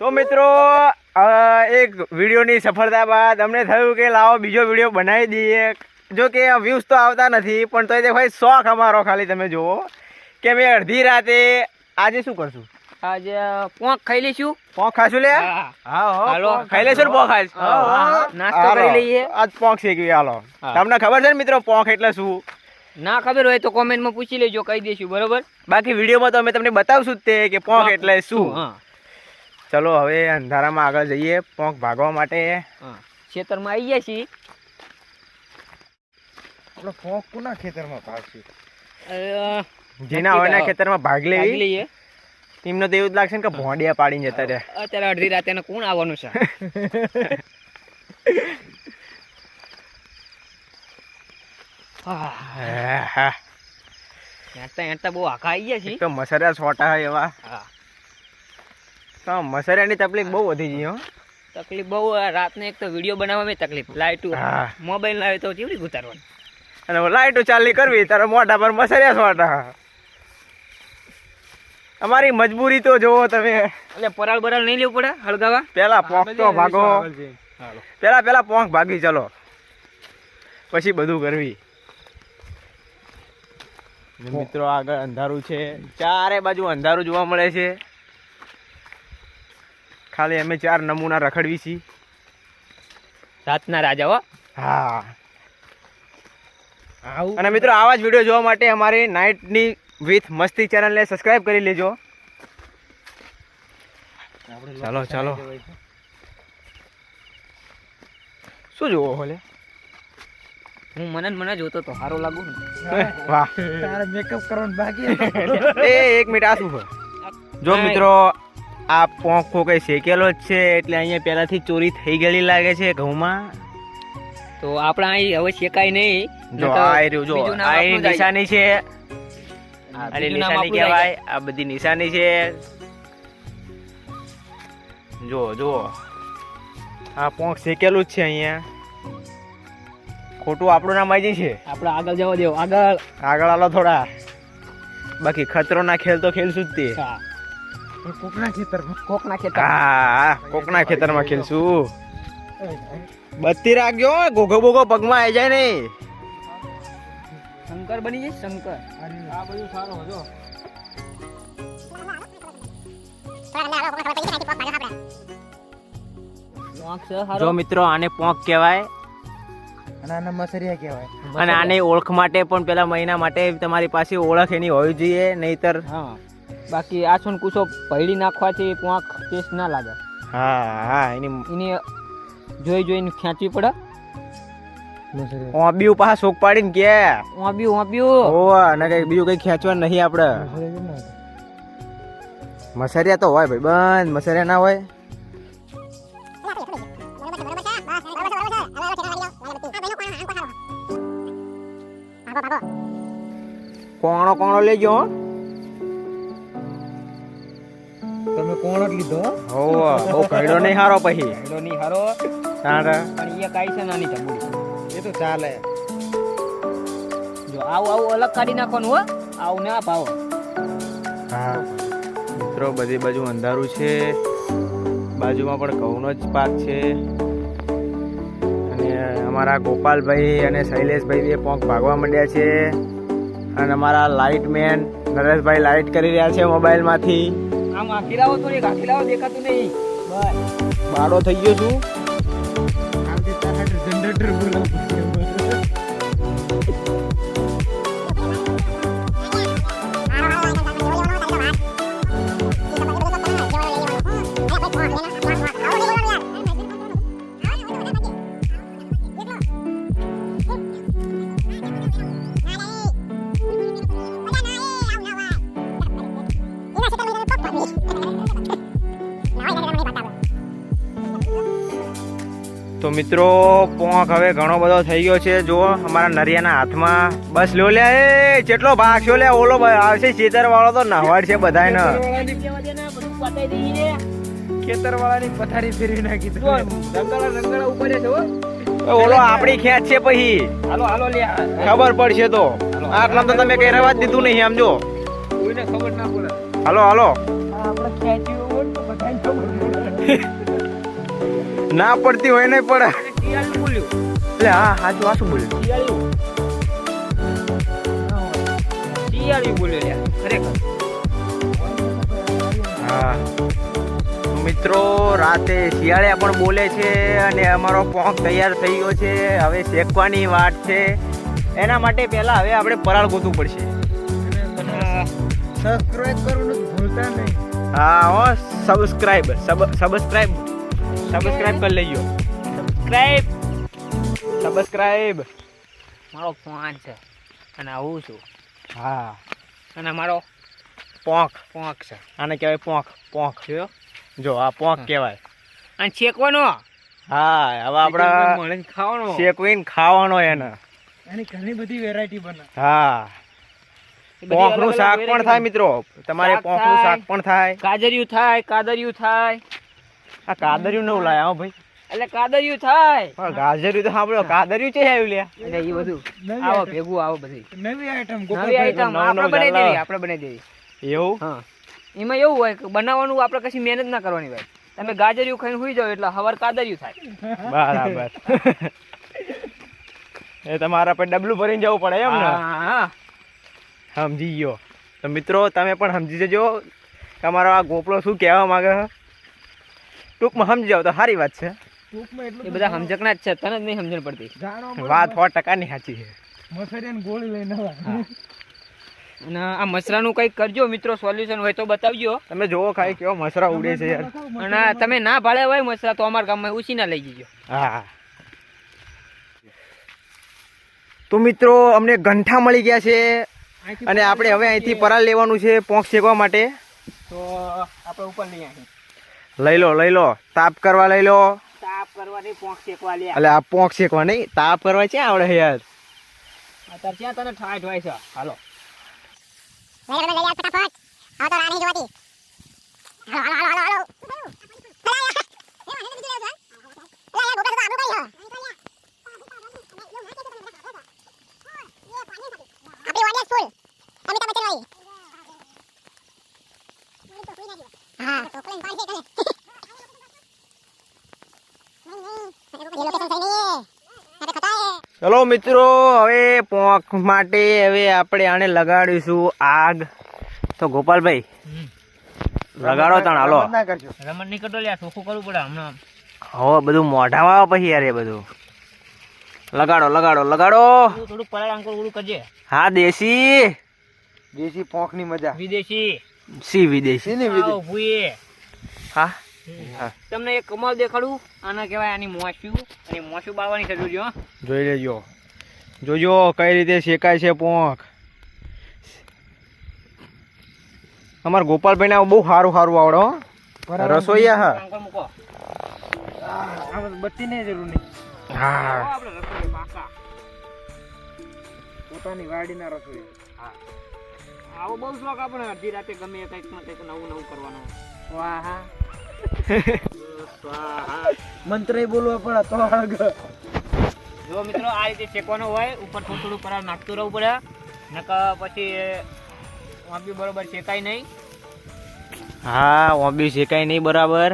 તો મિત્રો એક વિડીયોની સફળતા બાદ અમને થયું કે લાવો બીજો વીડિયો બનાવી દઈએ. જો કે વ્યૂઝ તો આવતા નથી પણ તોય ભાઈ શોખ અમારો ખાલી તમે જુઓ. કે મેં અડધી રાતે આજે શું કરશું? આજે પોંખ ખાઈ લઈશું. પોંખ ખાશું લે? હા. હા હાલો. ખાઈ લેશું પોંખ આજ. નાસ્તો કરી લઈએ. આજ પોંખ શેકવી હાલો. તમને ખબર છે ને મિત્રો પોંખ એટલે શું? ના ખબર હોય તો કોમેન્ટમાં પૂછી લેજો કહી દઈશું બરોબર? બાકી વિડીયોમાં તો અમે તમને બતાવશું જ તે કે પોંખ એટલે શું. હા. ચલો હવે અંધારામાં આગળ જઈએ પોંખ ભાગવા માટે. હા. ખેતરમાં આવી ગયા છીએ. આપણે પોંખ કોના ખેતરમાં ભાગશું? જેના હોય ખેતરમાં ભાગ લેવી લઈએ. તેમનો તો એવું જ લાગશે ને કે ભોંડિયા પાડીને જતા રહે અત્યારે અડધી રાતે એને કોણ આવવાનું છે? હા. હા. બહુ આખા આવી ગયા છીએ. તો મસરા છોટા એવા. હા. તો મસરાની તકલીફ બહુ વધી ગઈ હો. તકલીફ બહુ આ રાતને એક તો વીડિયો બનાવવામાં તકલીફ. લાઈટ મોબાઈલ લાવે તો કેવી રીતે અને લાઈટો ચાલી કરવી તારે મોઢા પર મસરિયા મોટા અમારી મજબૂરી તો જોવો તમે. એટલે પરાળ બરાળ નહીં લેવું પડે હળગાવા? પેલા પોંખ તો ભાગો. પેલા પેલા પોંખ ભાગી ચલો. પછી બધું કરવી. મિત્રો આગળ અંધારું છે. ચારે બાજુ અંધારું જોવા મળે છે. ખાલી અમે ચાર નમૂના રખડવી છીએ રાતના રાજા હો. હા. અને મિત્રો આવા જ વીડિયો જોવા માટે અમારી નાઇટની વિથ મસ્તી ચેનલને સબસ્ક્રાઇબ કરી લેજો. ચાલો ચાલો. શું જોવો હોલે હું મને ને મને જોતો તો સારો લાગુ ને. વાહ. તારે મેકઅપ કરવાનું બાકી એ એક મિનિટ આ શું જો મિત્રો આ પોંખો કઈ શેકેલો જ છે એટલે અહીંયા પહેલાથી ચોરી થઈ ગયેલી લાગે છે ઘઉંમાં. તો આપણે અહીં હવે શેકાય નહીં જો આ રહ્યું જો આ નિશાની છે. અરે નિશાની કહેવાય આ બધી નિશાની છે. જો જો. આ પોંખ શેકેલું જ છે અહીંયા. ખોટું આપણું નામ આવી છે આપણે આગળ જવા દેવો આગળ. આગળ આલો થોડા. બાકી ખતરો ના ખેલ તો ખેલશું જ તે. હા. કોકના ખેતરમાં. કોકના ખેતર હા કોકના ખેતરમાં ખેલશું. બત્તી રાખજો હો, ગોગો બોગો પગમાં આવી જાય નહીં. શંકર બની જાય શંકર. આ બધું સારું હજો જો મિત્રો આને પોંક કહેવાય. અને આને મસરિયા કહેવાય. અને આની ઓળખ માટે પણ પેલા મહિના માટે તમારી પાસે ઓળખ એની હોવી જોઈએ નહીતર હા. બાકી આ છો ને કુછો પૈડી નાખવાથી પોંખ ટેસ્ટ ના લાગે. હા હા એની એની જોઈ જોઈને ખેંચવી પડે. મસરિયા ઓબ્યું પાછા શોક પાડીને કે. ઓબ્યું ઓબ્યું. ઓવા અને કઈ બીજું કઈ ખેંચવાનું નહીં આપણે. મસરિયા તો હોય ભાઈ બંધ. મસરિયા ના હોય. કોણો કોણો લેજો કોણ જ લીધો હોવા ઓ કઈડો નહીં હારો પછી. કઈડો નહીં હારો. તારા. પણ એ કાંઈ છે નાની ચબુડી એ તો ચાલે. જો આવું આવું અલગ કાઢી નાખવાનું હો. આવું ના પાવો હા. મિત્રો બધી બાજુ અંધારું છે. બાજુમાં પણ ઘઉંનો જ પાક છે. અને અમારા ગોપાલભાઈ અને શૈલેષભાઈ એ પોંક ભાગવા માંડ્યા છે. અને અમારા લાઇટ મેન નરેશભાઈ લાઇટ કરી રહ્યા છે મોબાઈલમાંથી. આમ લાવો તો થોડીક આખી લાવો દેખાતું નહીં. બસ બાળો થઈ ગયો છું. જનરેટર બોલાવું. તો મિત્રો પોંખ હવે ઘણો બધો થઈ ગયો છે. જો અમારા નરિયાના હાથમાં. બસ લો લે એ જેટલો ભાગ છો લે ઓલો આવશે ચેતર વાળો તો નહવાડ છે બધાય ખેતર વાળાની પથારી ફેરવી નાખી તો રંગાળા રંગાળા ઉપર છે હો. ઓલો આપણી ખેંચ છે પછી. હાલો હાલો લે ખબર પડશે તો. આટલા તો તમે કઈ રવા જ દીધું નહીં સમજો કોઈને ખબર ના પડે. હાલો હાલો. આપણે ખેંચ્યું હોય ને પડતી હોય નહીં પડે બોલ્યું. એટલે હા સાચું સાચું બોલ્યું. બોલ્યો લ્યા ખરેખર. હા. મિત્રો રાતે શિયાળે પણ બોલે છે અને અમારો પોંખ તૈયાર થઈ ગયો છે. હવે શેકવાની વાત છે. એના માટે પહેલા હવે આપણે પરાળ ગોતવું પડશે. સબસ્ક્રાઇબ કરવાનું ભૂલતા નહીં. હા હો સબસ્ક્રાઇબ સબસ્ક્રાઇબ સબસ્ક્રાઇબ કરી લઈયો સબસ્ક્રાઇબ સબસ્ક્રાઇબ મારો ફોન છે અને આવું છું. હા. અને મારો પોંખ પોંખ છે. આને કહેવાય પોંખ પોંખ. જો. જો આ પોંખ કહેવાય. અને શેકવાનો? હા હવે આપણે ખાવાનો. શેકવીને ખાવાનો એને. એની ઘણી બધી વેરાયટી બને. હા. પોંખ બધી પોંકનું અલગ અલગ શાક પણ થાય મિત્રો. તમારે પોંખનું શાક પણ થાય. કાજરિયું થાય કાદરિયું થાય. આ કાદરિયું નવું લાયા હો ભાઈ. એટલે કાદરિયું થાય. પણ ગાજરિયું તો સાંભળો કાદરિયું છે આવ્યું લે. એટલે એ બધું. આવો ભેગું આવો બધી. નવી આઈટમ નવી આઈટમ આપણે બનાવી દેવી આપણે બનાવી દેવી. એવું? હા. એમાં એવું હોય કે બનાવવાનું આપણે કશી મહેનત ના કરવાની ભાઈ તમે ગાજરિયું ખાઈને સુઈ જાવ એટલે હવાર કાદરિયું થાય. બરાબર. એ તમારા પર ડબલું ભરીને જવું પડે એમ ને? હા, હા. સમજી ગયો. તો મિત્રો તમે પણ સમજી જજો. તમારો આ ગોપલો શું કહેવા માંગે છે? ટૂંકમાં સમજી જાવ તો સારી વાત છે. એ બધા સમજકના જ છે તને જ નહીં સમજણ પડતી. વાત સો ટકાની સાચી છે. મસરિયાની ગોળી લઈને. અને આ મસરાનું કંઈક કરજો મિત્રો સોલ્યુશન હોય તો બતાવજો. તમે જોવો ખાઈ કેવો મસરા ઉડે છે યાર. અને તમે ના ભાડે હોય મસરા તો અમારા ગામમાં ઉછીના લઈ જજો. હા તો મિત્રો અમને ગંઠા મળી ગયા છે. અને આપણે હવે અહીંથી પરાલ લેવાનું છે પોંખ શેકવા માટે. તો આપણે ઉપર લઈ અહીં લઈ લો લઈ લો. તાપ કરવા લઈ લો. તાપ કરવાની પોંખ શેકવા લે. એટલે આ પોંખ શેકવા નહીં તાપ કરવા છે આવડે યાર? અત્યારે ક્યાં તને ઠાઈ હોય છે? હાલો. લઈ લે લઈ લે ફટાફટ. હવે તો રાણી જોતી હાલો હાલો હાલો હાલો. ચલો મિત્રો હવે પોંખ માટે હવે આપણે આને લગાડીશું આગ. તો ગોપાલભાઈ લગાડો તણ હાલો. ના કરજો. રમણ નીકળતો લ્યા ચોખ્ખું કરવું પડે હમણાં. હવે બધું મોઢામાં આવે પછી યાર એ બધું. લગાડો લગાડો લગાડો. થોડું પરાળ અંકુર ઉડું કરજે. હા દેશી. દેશી પોંખની મજા. વિદેશી. સી વિદેશી? ને હા હા. તમને એક કમળ દેખાડું. આના કહેવાય આની મોસ્યું અને મોસ્યું બાળવાની છે જોજો જોઈ લેજો. જોજો કઈ રીતે શેકાય છે પોંખ. અમારા ગોપાલભાઈ ને બહુ સારું સારું આવડે હો. રસોઈયા હા. બત્તી ની જરૂર નહીં. હા. પોતાની વાડીના રસોઈ આવો બહુ શોખ આપણે અડધી રાતે ગમે કંઈક ને કંઈક નવું નવું કરવાનું. વાહ હા. મંત્ર બોલવા પડે તો આગળ. જો મિત્રો આ રીતે શેકવાનો હોય ઉપર થોડું થોડું પરાળ નાખતું રહેવું પડે. નકર પછી વાંબી બરોબર શેકાય નહીં. હા ઓબી શેકાય નહીં બરાબર.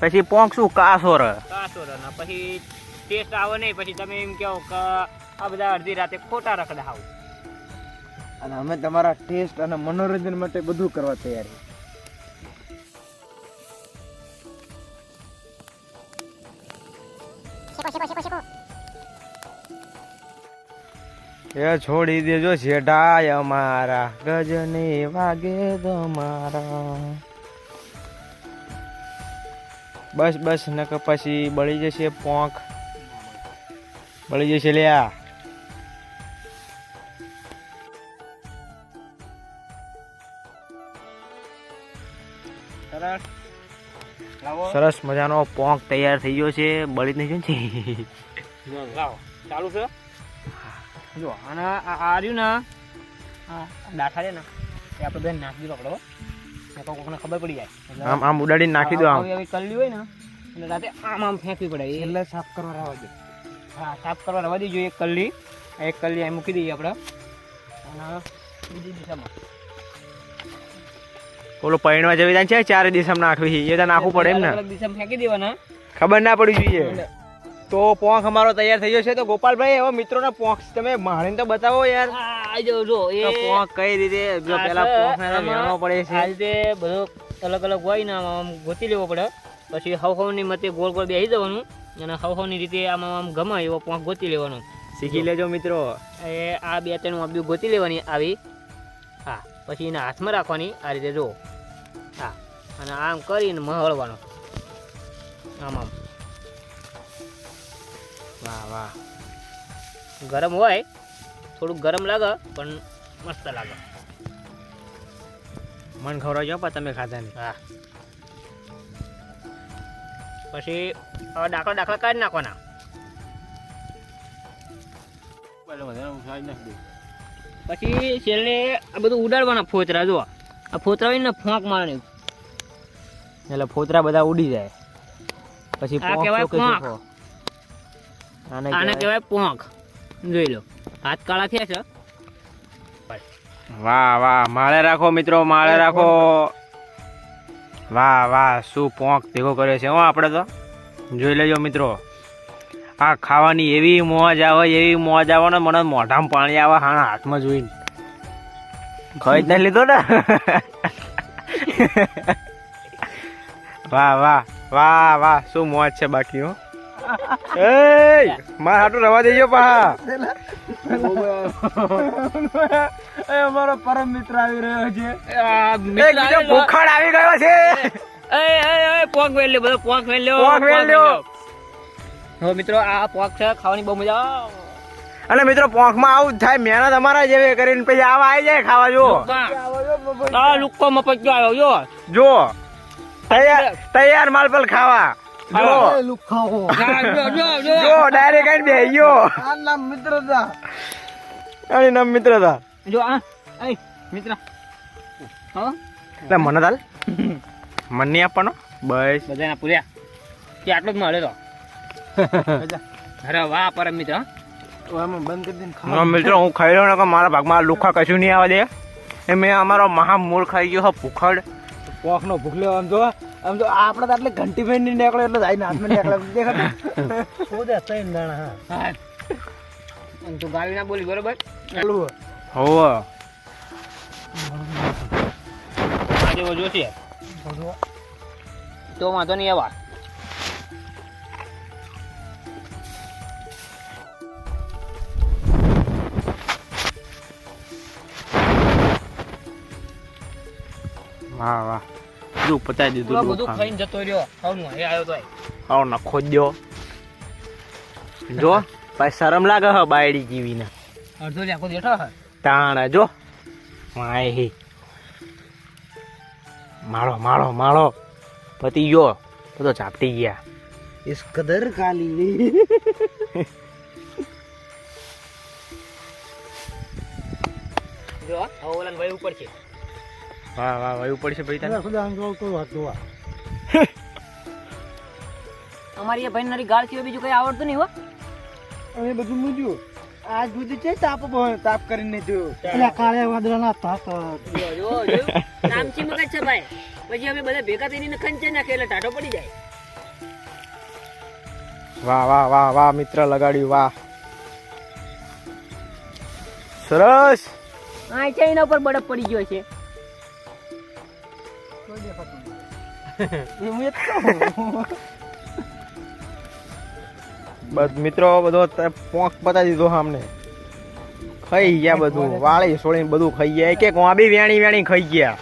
પછી પોંખ શું? કાસો ર. કાસો રહે ને પછી ટેસ્ટ આવે નહીં પછી તમે એમ કહો કે આ બધા અડધી રાતે ખોટા રખડા આવું અને અમે તમારા ટેસ્ટ અને મનોરંજન માટે બધું કરવા તૈયાર છીએ. એ છોડી દેજો શેઢાય અમારા. ગજને વાગે તમારા. બસ બસ નકર પછી બળી જશે પોંખ. બળી જશે લ્યા. સરસ. સરસ મજાનો પોંખ તૈયાર થઈ ગયો છે. બળી નહીં છે ચાલુ છે? જો અને આ આ રહ્યું ને આ દાઠા છે ને એ આપણે બેન નાખી દીધો આપણે ને કોકને ખબર પડી જાય. એટલે આમ આમ ઉડાડીને નાખી દો આમ. આવી આવી કરલી હોય ને એટલે રાતે આમ આમ ફેંકવી પડે. એ છેલ્લે સાફ કરવા રહેવા દે. હા સાફ કરવા રવા દેજો એક કલ્લી એક કલ્લી અહીં મૂકી દઈએ આપણે. અને બીજી દિશામાં. ઓલો પૈણવા જવી જાય છે ચારે દિશામાં નાખવી છે. એ તો નાખવું પડે એમ ને. દિશામાં ફેંકી દેવાના. ખબર ના પડી જોઈએ. તો પોંખ અમારો તૈયાર થઈ ગયો છે. તો ગોપાલભાઈ હવે મિત્રોના પોંખ તમે માણીને તો બતાવો યાર. આ જો જો એ. પોંખ કઈ રીતે જો પેલા છે, પોંખ ને પડે આ રીતે બધો અલગ અલગ હોય ને આમાં ગોતી લેવો પડે. પછી હવ હવની મતે ગોળ ગોળ બેસી જવાનું અને હવ હવની રીતે આમાં આમ ગમે એવો પોંખ ગોતી લેવાનો. શીખી લેજો મિત્રો. એ આ બે ત્રણ વાબ્યું ગોતી લેવાની આવી. હા પછી એને હાથમાં રાખવાની આ રીતે જો. હા અને આમ કરીને મહળવાનો. આમ આમ. વાહ વાહ. ગરમ હોય થોડુંક ગરમ લાગે પણ મસ્ત લાગે. મન ખવડાવજો પણ તમે ખાધા નહીં હા. પછી હવે દાખલા દાખલા કાઢી નાખવાના. પછી છેલ્લે આ બધું ઉડાડવાના ફોતરા જો આ ફોતરા હોય ને ફોંક મારવાની. એટલે ફોતરા બધા ઉડી જાય. પછી આ કહેવાય શું કે પોંખ. શીખો. આને કહેવાય? પોંખ. જોઈ લો. હાથ કાળા થયા છે. વાહ વાહ. માળે રાખો મિત્રો માળે રાખો. વાહ વાહ. શું પોંખ ભેગો કર્યો છે હો આપણે તો. જોઈ લેજો મિત્રો. આ ખાવાની એવી મોજ આવે એવી મોજ આવે ને મને મોઢામાં પાણી આવે હા હાથમાં જોઈને. ખાઈ જ નહીં લીધો ને? વાહ વાહ. વાહ વાહ. શું મોજ છે બાકી હો. એ માર હાટું રવા દેજો પા એ અમારો પરમ મિત્ર આવી રહ્યો છે. એક બીજો ભૂખાડ આવી ગયો છે. એ એ એ પોક વેલ્યો બધો પોક વેલ્યો પોક વેલ્યો હો મિત્રો આ પોક છે ખાવાની બહુ મજા આવે. અને મિત્રો પોંખમાં આવું જ થાય મહેનત અમારા જેવી કરીને પછી આવા આવી જાય ખાવા જો આ લુક્કો મપક્યો આવ્યો જો. જો તૈયાર તૈયાર માલ પર ખાવા. જો. એ લુખાઓ હા, જો જો જો. જો ડાયરેક્ટ આઈને બેહી ગયો. આ નામ મિત્રતા. આની નામ મિત્રતા. જો આ એ મિત્ર. હા? એટલે મને તાલ. મન નહીં આપવાનો. બસ. બધાના પૂર્યા. કે આટલો જ મળે તો. અરે વાહ પરમ મિત્ર હા. તો બંધ કરી મિત્રો હું ખાઈ કે મારા ભાગમાં લુખા કશું નહીં આવે દે. એ મેં અમારો મહામૂળ ખાઈ ગયો હો ભૂખડ. પોખ નો ભૂખ લેવો આમ જો આમ જો આપણે તો એટલે ઘંટી ભાઈ ની નીકળે એટલે જાય હાથમાં નીકળે. દેખાતું? ખુદ એમ દાણા હા. હા. તું ગાવી ના બોલી બરોબર? ચાલુ હોવ. જેવો જોશે. તો વાંધો નહીં એવા વાહ વાહ. બધું પતાવી દીધું બધું ખાઈને જતો રહ્યો. હવનો એ આવ્યો તો આવ નખો જ જો ભાઈ શરમ લાગે હ બાયડી જીવીને. અડધો આખો દેઠો હ. તાણા જો. માય હે. માળો માળો માળો. પતી ગયો. બધો ચાપટી ગયા. ઇસ કદર કાલી જો હવે ભાઈ ઉપર છે વાહ વાહ વાયુ પડશે ભાઈ તને ખુદા અંગો કોઈ વાત જોવા અમારી એ ભાઈ નરી ગાળ સિવાય બીજું કઈ આવડતું નહીં હો. અમે બધું મૂજ્યું આજ સુધી છે તાપ તાપ કરીને જો એટલે કાળે વાદળાના તાપ. જો જો નામચી મગજ છે ભાઈ. પછી અમે બધા ભેગા થઈને ખંચે નાખે એટલે ટાટો પડી જાય. વાહ વાહ વાહ વાહ મિત્ર લગાડ્યું વાહ. સરસ. આ છે એના ઉપર બરફ પડી ગયો છે. બસ મિત્રો બધો પોંખ પતાવી દીધો સામને ખાઈ ગયા બધું વાળી સોળીને બધું ખાઈ ગયા. એક એક વાબી વેણી વેણી ખાઈ ગયા.